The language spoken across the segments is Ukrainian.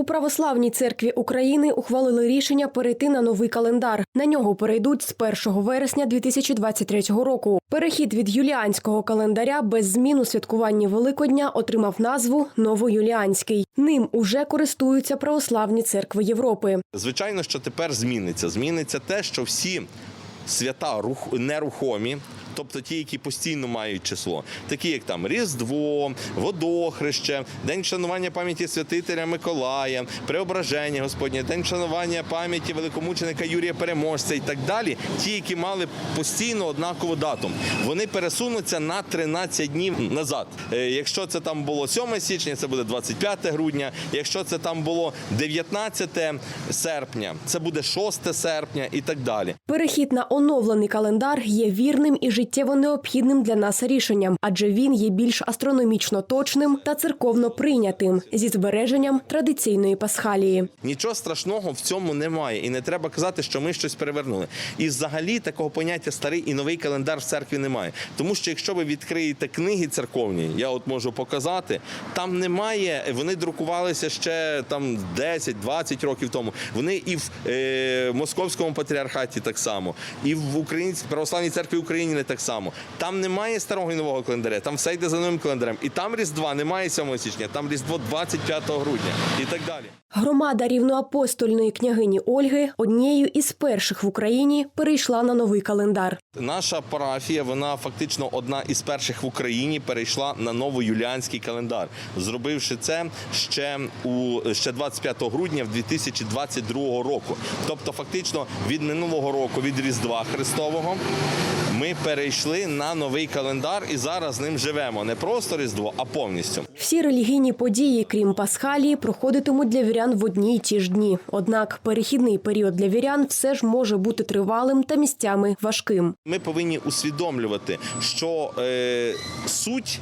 У православній церкві України ухвалили рішення перейти на новий календар. На нього перейдуть з 1 вересня 2023 року. Перехід від юліанського календаря без змін у святкуванні Великодня отримав назву Новоюліанський. Ним уже користуються православні церкви Європи. Звичайно, що тепер зміниться. Зміниться те, що всі свята нерухомі. Тобто ті, які постійно мають число, такі як там Різдво, Водохреще, День вшанування пам'яті святителя Миколая, Преображення Господнє, День вшанування пам'яті великомученика Юрія Переможця і так далі. Ті, які мали постійно однакову дату, вони пересунуться на 13 днів назад. Е, Якщо це там було 7 січня, це буде 25 грудня. Якщо це там було 19 серпня, це буде 6 серпня і так далі. Перехід на оновлений календар є вірним і життєво необхідним для нас рішенням, адже він є більш астрономічно точним та церковно прийнятим зі збереженням традиційної пасхалії. Нічого страшного в цьому немає, і не треба казати, що ми щось перевернули. І взагалі такого поняття старий і новий календар в церкві немає. Тому що якщо ви відкриєте книги церковні, я от можу показати, там немає. Вони друкувалися ще там 10-20 років тому. Вони і в е, московському патріархаті так само, і в Українській православній церкві України так само. Там немає старого і нового календаря, там все йде за новим календарем. І там Різдва немає 7 січня, там Різдво 25 грудня і так далі. Громада рівноапостольної княгині Ольги однією із перших в Україні перейшла на новий календар. Наша парафія, вона фактично одна із перших в Україні перейшла на новоюліанський календар, зробивши це ще у ще 25 грудня в 2022 року. Тобто, фактично від минулого року, від Різдва Христового, ми перейшли на новий календар і зараз з ним живемо. Не просто Різдво, а повністю. Всі релігійні події, крім Пасхалії, проходитимуть для вірян в одні й ті ж дні. Однак перехідний період для вірян все ж може бути тривалим та місцями важким. Ми повинні усвідомлювати, що е, суть.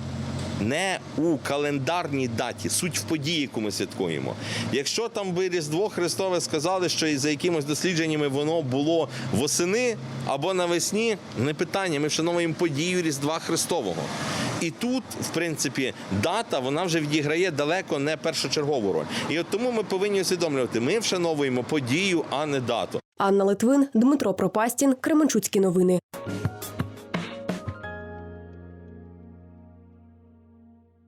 Не у календарній даті, суть в події, яку ми святкуємо. Якщо там би Різдво Христове сказали, що за якимось дослідженнями воно було восени або навесні, не питання. Ми вшановуємо подію Різдва Христового. І тут, в принципі, дата вона вже відіграє далеко не першочергову роль. І от тому ми повинні усвідомлювати, ми вшановуємо подію, а не дату. Анна Литвин, Дмитро Пропастін, Кременчуцькі новини.